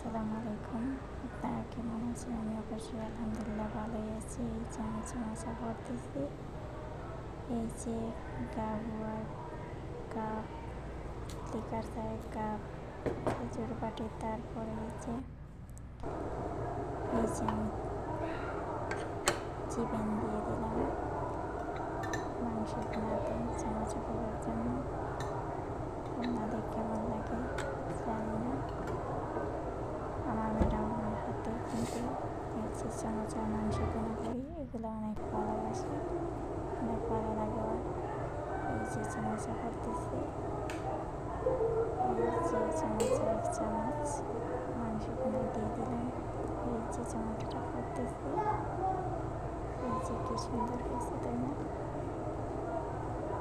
আসসালামু আলাইকুম। আপনারা কেমন আছেন? আমি অবশ্যই আলহামদুলিল্লাহ ভালোই আছি। এই যে আমি চমচা করতেছি, এই যে গাবুয়ার কাপ লিকার চায়ের কাপ, খেজুর বাটি, তারপরে এই যে এই যে আমি চিকেন দিয়ে দিলাম মাংস বানাতে চমচা করার জন্য আপনাদের কেমন লাগে জানি না আমার ম্যাডামের হাতে কিন্তু এই যে চামচা মাংস কেনা করি এগুলো অনেক ভালোবাসি অনেক ভালো লাগে আর এই চামচা করতেছি। এই যে চামচা চামচ মাংস দিয়ে দিলাম। এই যে চামচটা করতেছি। এই কি সুন্দর হয়েছে, তাই না?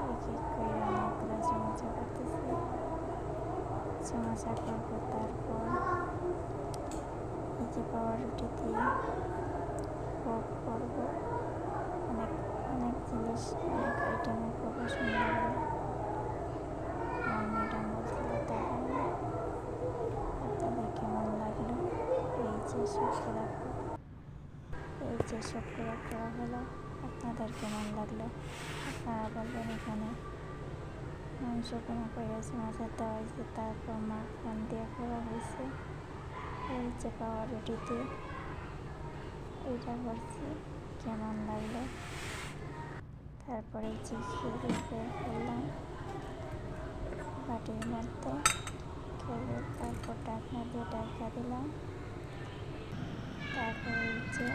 এক করে অনেকগুলো চামচা করতেছি। চামচা করব তারপর যে পাওয়া রুটি দিয়ে পপ করব। অনেক অনেক জিনিস, অনেক আইটেমের করব সুন্দরভাবে আমার ম্যাডাম বলছিল তাই আপনাদের কেমন লাগল? এই যে শুক্রা এই যে শুক্রা করা হলো, আপনাদের কেমন লাগল? আপনারা বলবেন এখানে। মাংস কোনো পেঁয়াজ মাছা দেওয়া হয়েছে তারপর মাখন দিয়ে করা হয়েছে। এই যে পাওয়া রুটিতে এইটা করছি, কেমন লাগল? তারপরে খেজুর বের করলাম, বাটির মধ্যে খেয়ে তারপর ঢাকনা দিয়ে ঢাকা দিলাম। তারপরে যে